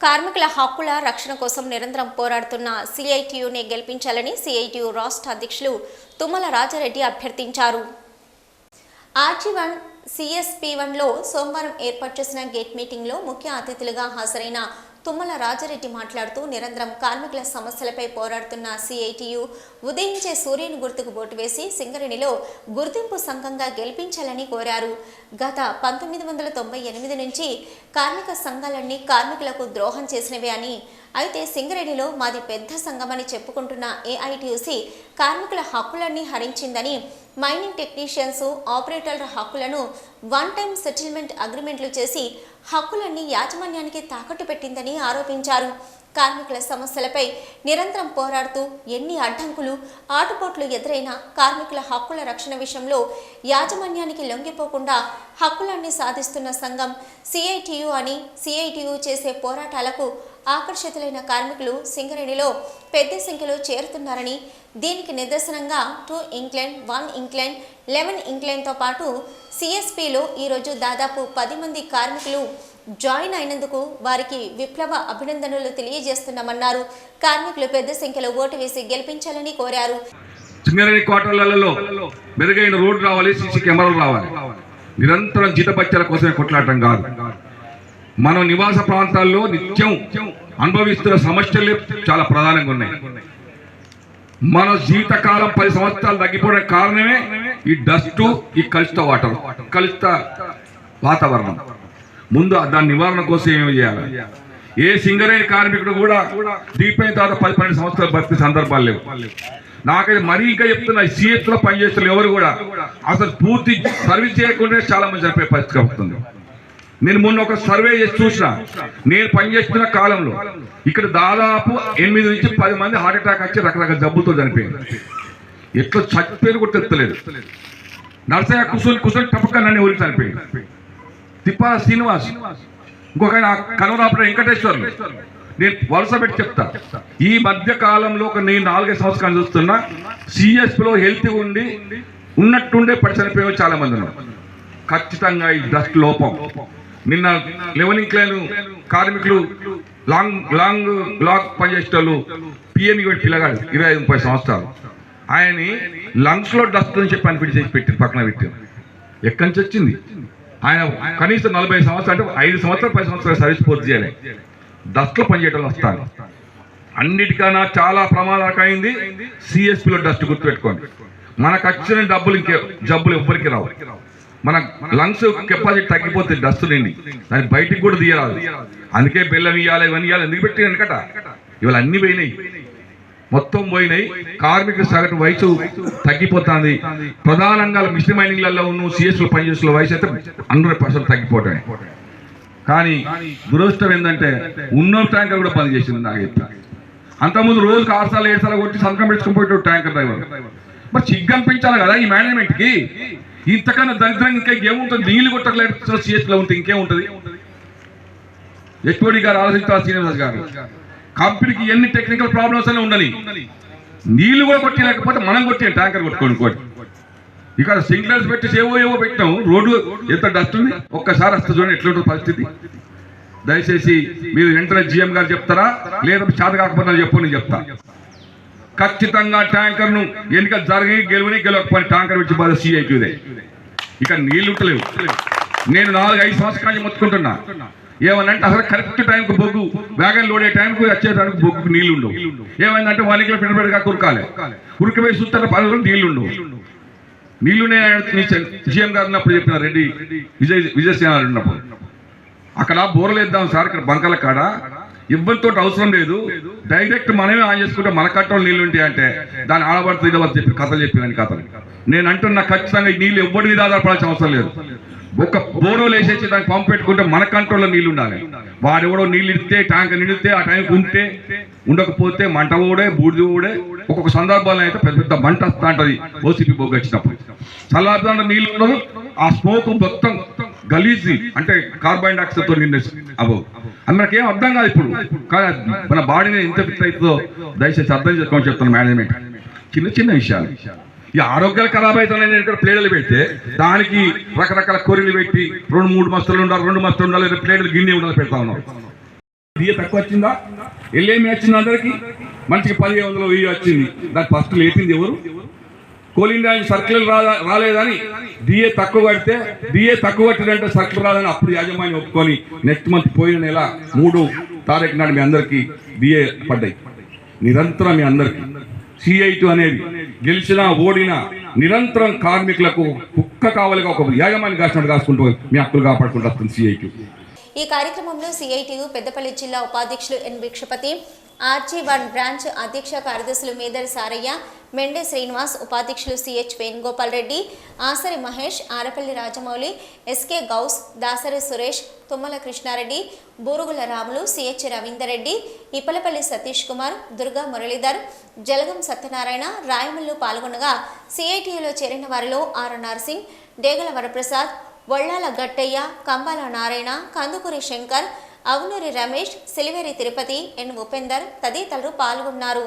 కార్మికుల హక్కుల రక్షణ కోసం నిరంతరం పోరాడుతున్న సిఐటియుని గెలిపించాలని సిఐటియు రాష్ట్ర అధ్యక్షులు తుమ్మల రాజారెడ్డి అభ్యర్థించారు. ఆర్జీ వన్ సిఎస్పి వన్లో సోమవారం ఏర్పాటు చేసిన గేట్ మీటింగ్లో ముఖ్య అతిథులుగా హాజరైన తుమ్మల రాజారెడ్డి మాట్లాడుతూ నిరంతరం కార్మికుల సమస్యలపై పోరాడుతున్న సిఐటియు ఉదయించే సూర్యుని గుర్తుకు ఓటు వేసి సింగరేణిలో గుర్తింపు సంఘంగా గెలిపించాలని కోరారు. గత పంతొమ్మిది వందల తొంభై ఎనిమిది నుంచి కార్మిక సంఘాలన్నీ కార్మికులకు ద్రోహం చేసినవే అని అయితే సింగరేణిలో మాది పెద్ద సంఘమని చెప్పుకుంటున్న ఏఐటీయూసీ కార్మికుల హక్కులన్నీ హరించిందని మైనింగ్ టెక్నీషియన్స్ ఆపరేటర్ల హక్కులను వన్ టైం సెటిల్మెంట్ అగ్రిమెంట్లు చేసి హక్కులన్నీ యాజమాన్యానికి తాకట్టు పెట్టిందని ఆరోపించారు. కార్మికుల సమస్యలపై నిరంతరం పోరాడుతూ ఎన్ని అడ్డంకులు ఆటుపోట్లు ఎదురైనా కార్మికుల హక్కుల రక్షణ విషయంలో యాజమాన్యానికి లొంగిపోకుండా హక్కులన్నీ సాధిస్తున్న సంఘం సిఐటియు అని సిఐటియు చేసే పోరాటాలకు ఆకర్షితులైన కార్మికులు సింగరేణిలో పెద్ద సంఖ్యలో చేరుతున్నారని దీనికి నిదర్శనంగా two incline one incline eleven ఇంగ్లాండ్తో పాటు సిఎస్పిలో ఈరోజు దాదాపు పది మంది కార్మికులు జాయిన్ అయినందుకు వారికి విప్లవ అభినందనలు తెలియజేస్తున్నామన్నారు. కార్మికులు పెద్ద సంఖ్యలో ఓటు వేసి గెలిపించాలని కోరారు. సింగరేణి క్వార్టర్లలో మెరుగైన రోడ్డు రావాలి సీసీ కెమెరాలు రావాలి. నిరంతరం జీతపత్యాల కోసమే కొట్లాడటం కాదు. మనం నివాస ప్రాంతాల్లో నిత్యం అనుభవిస్తున్న సమస్యలు చాలా ప్రధానంగా ఉన్నాయి. మన జీవితకాలం పది సంవత్సరాలు తగ్గిపోవడానికి కారణమే ఈ డస్ట్ ఈ కలుషిత వాటర్ కలుషిత వాతావరణం. ముందు దాని నివారణ కోసం ఏమి చేయాలి? ఏ సింగరేణి కార్మికుడు కూడా దీపైన తర్వాత పది పన్నెండు సంవత్సరాలు బతికే సందర్భాలు లేవు. నాకైతే మరీ ఇంకా చెప్తున్నా సిఎస్లో పనిచేస్తున్న ఎవరు కూడా అసలు పూర్తి సర్వీస్ చేయకుండా చాలా మంది చనిపోయే పరిస్థితి అవుతుంది నేను మొన్న ఒక సర్వే చేసి చూసిన. నేను పనిచేస్తున్న కాలంలో ఇక్కడ దాదాపు ఎనిమిది నుంచి పది మంది హార్ట్అటాక్ వచ్చి రకరకాల జబ్బుతో చనిపోయింది ఎట్లా చచ్చిపోయిన కూడా తెత్తలేదు నర్సయ్య కుసుని కుసుని టపక్క నన్ను ఊరికి చనిపోయింది తిప్పాల శ్రీనివాస్. ఇంకొక ఆయన కనవరాపురం వెంకటేశ్వర్లు. నేను వరుస పెట్టి చెప్తా. ఈ మధ్య కాలంలో ఒక నేను నాలుగైదు సంవత్సరాలు చూస్తున్నా సిఎస్పిలో హెల్తీ ఉండి ఉన్నట్టుండే పడి చనిపోయే చాలా మంది ఉన్నారు. ఖచ్చితంగా ఈ డస్ట్ లోపం. నిన్న లెవెలింగ్ క్లాన్ కార్మికులు లాంగ్ లాంగ్ బ్లాక్ పనిచేసేటోళ్ళు పిఎంఈ పెట్టి పిల్లగాడు ఇరవై ఐదు ముప్పై సంవత్సరాలు. ఆయన్ని లంగ్స్లో డస్ట్ అని చెప్పి అనిపించి చేసి పెట్టింది పక్కన పెట్టారు ఎక్కడి నుంచి వచ్చింది? ఆయన కనీసం నలభై సంవత్సరాలు అంటే ఐదు సంవత్సరాలు పది సంవత్సరాలు సర్వీస్ పూర్తి చేయాలి. డస్ట్లో పనిచేయడం వస్తాను అన్నిటికన్నా చాలా ప్రమాదకమైంది సిఎస్పిలో డస్ట్ గుర్తుపెట్టుకోండి. మనకు వచ్చిన డబ్బులు ఇంకే జబ్బులు ఎవ్వరికి రావు. మన లంగ్స్ కెపాసిటీ తగ్గిపోతే డస్ట్ నిండి. దాన్ని బయటికి కూడా తీయరాదు. అందుకే బెల్లం ఇవ్వాలి ఇవన్నీ ఇవ్వాలి ఎందుకు పెట్టి వెనకట? ఇవాళ అన్ని పోయినాయి. మొత్తం పోయినాయి. కార్మిక సగటు వయసు తగ్గిపోతుంది. ప్రధానంగా మిషన్ మైనింగ్లలో ఉన్న సిఎస్లో పనిచేసిన వయసు అయితే హండ్రెడ్ పర్సెంట్ తగ్గిపోవటం కానీ దురదృష్టం ఏంటంటే ఉన్న ట్యాంకర్ కూడా పనిచేసింది నాకు చెప్తా. అంతకుముందు రోజుకి ఆరు సార్లు ఏడు సార్లు కొట్టి సంతకం పెట్టుకుని పోయేటప్పుడు ట్యాంకర్ డ్రైవర్. మరి సిగ్గు అనిపించాలి కదా ఈ మేనేజ్మెంట్కి ఇంతకన్నా దరిద్రంగా ఇంకా ఏముంటుంది నీళ్ళు కొట్టకలేదు చేతిలో ఉంటే ఇంకేముంటుంది? హెచ్ఓడి గారు ఆలోచించాలి శ్రీనివాస్ గారు. కంపెనీకి ఎన్ని టెక్నికల్ ప్రాబ్లమ్స్ అయినా ఉండని నీళ్ళు కూడా కొట్టలేకపోతే మనం కొట్టే ట్యాంకర్ కొట్టుకోండి కోటి ఇక్కడ సింగ్లర్స్ పెట్టి ఏవో ఏవో పెట్టాం రోడ్డు ఎంత డస్ట్ ఉంది? ఒక్కసారి వస్తే చూడండి ఎట్లుంటుంది పరిస్థితి. దయచేసి మీరు వెంటనే జిఎం గారు చెప్తారా? లేదా చేత కాకపోతే చెప్పు నేను చెప్తాను ఖచ్చితంగా ట్యాంకర్ను ఎన్నిక జరిగి గెలువని గెలవకపోయిన ట్యాంకర్ వచ్చి బాధ సిఐటిదే ఇక నీళ్ళు ఉండలేవు నేను నాలుగు ఐదు సంవత్సరాలు నుంచి మొత్తుకుంటున్నా. ఏమనంటే అసలు కరెక్ట్ టైంకి బొగ్గు వేగం లోడే టైంకి వచ్చే బొగ్గు నీళ్ళు నీళ్ళు ఉండవు. ఏమైందంటే వన్ కిలో పెట్టుబడిగా కురకాలి ఉరికిపోయి చూస్తే పనులు నీళ్ళు ఉండవు. నీళ్ళునే సీఎం గారు ఉన్నప్పుడు చెప్పిన రెడ్డి విజయ్ విజయసేన ఉన్నప్పుడు. అక్కడ బోర్లు వేద్దాం సార్ ఇక్కడ బంకల కాడ. ఇవ్వరితో అవసరం లేదు. డైరెక్ట్ మనమే ఆన్ చేసుకుంటే మన కట్టలు నీళ్ళు ఉంటాయి అంటే దాని ఆడబడుతుంది ఇదవద్దు చెప్పి కథలు చెప్పిన కథలు. నేను అంటున్నా ఖచ్చితంగా నీళ్ళు ఎవ్వరి మీద ఆధారపడాల్సిన అవసరం లేదు. ఒక బోరో వేసేసి దానికి పంపు పెట్టుకుంటే మన కంట్రోల్లో నీళ్ళు ఉండాలి. వాడు ఎవడో నీళ్ళు ఇస్తే ట్యాంక్ నిండితే ఆ టైంకి ఉంటే ఉండకపోతే మంట ఊడే బూడిది ఊడే ఒక్కొక్క సందర్భాల్లో అయితే పెద్ద పెద్ద మంట వస్తా ఉంటుంది. ఓసీపీ బొగ్గు వచ్చినప్పుడు. చల్లార్థంలో నీళ్ళు ఉండదు. ఆ స్మోక్ మొత్తం గలీజీ అంటే కార్బన్ డైఆక్సైడ్తో నిన్న అబో. అందరికి అర్థం కాదు ఇప్పుడు. కానీ మన బాడీని ఎంత ఫిట్ అవుతుందో దయచేసి అర్థం చేసుకోమని చెప్తాను మేనేజ్మెంట్. చిన్న చిన్న విషయాలు. ఈ ఆరోగ్యాలు ఖరాబ్ అవుతున్నాయని ఇక్కడ ప్లేడలు పెడితే దానికి రకరకాల కొరిలు పెట్టి రెండు మూడు మస్తులు ఉండాలి రెండు మస్తులు ఉండాలి ప్లేడలు గిన్నె ఉండాలి పెడతా ఉన్నారు డిఏ తక్కువ వచ్చిందా? ఎల్ఏమి వచ్చింది అందరికి? మంచిగా పదిహేను వందలు వెయ్యి వచ్చింది. దానికి ఫస్ట్ లేపింది ఎవరు? కోల్ ఇండియా సర్కిల్ రాదా రాలేదని డిఏ తక్కువ కడితే డిఏ తక్కువ కట్టినంటే సర్కిల్ రాదని అప్పుడు యాజమాన్యం ఒప్పుకొని నెక్స్ట్ మంత్ పోయిన నెల మూడు తారీఖు నాడు మీ అందరికీ డిఏ పడ్డాయి. నిరంతరం మీ అందరికీ. సిఐటి అనేది గెలిచినా ఓడినా నిరంతరం కార్మికులకు కుక్క కావాలిగా ఒక యాజమాన్యం కాసినట్టు కాసుకుంటూ మీ హక్కులు కాపాడుకుంటూ వస్తుంది సిఐటి ఈ కార్యక్రమంలో సిఐటియు పెద్దపల్లి జిల్లా ఉపాధ్యక్షులు N Bhikshapati RG one branch అధ్యక్ష కార్యదర్శులు మేదర్ సారయ్య మెండే శ్రీనివాస్ ఉపాధ్యక్షులు CH Venugopal Reddy Asari Mahesh Arapalli Rajamouli SK Gous Dasari Suresh Tummala Krishna Reddy Burugula Ramulu CH Ravinder Reddy Ippalapalli Satish Kumar Durga Muralidhar Jalagam Satyanarayana Rayamallu పాల్గొనగా సిఐటియులో చేరిన వారిలో R Narsing Degala Varaprasad Vallala Gattaiah Kambala Narayana Kandukuri Shankar Avunuri Ramesh Siliveri Tirupati N Upender తదితరులు పాల్గొన్నారు.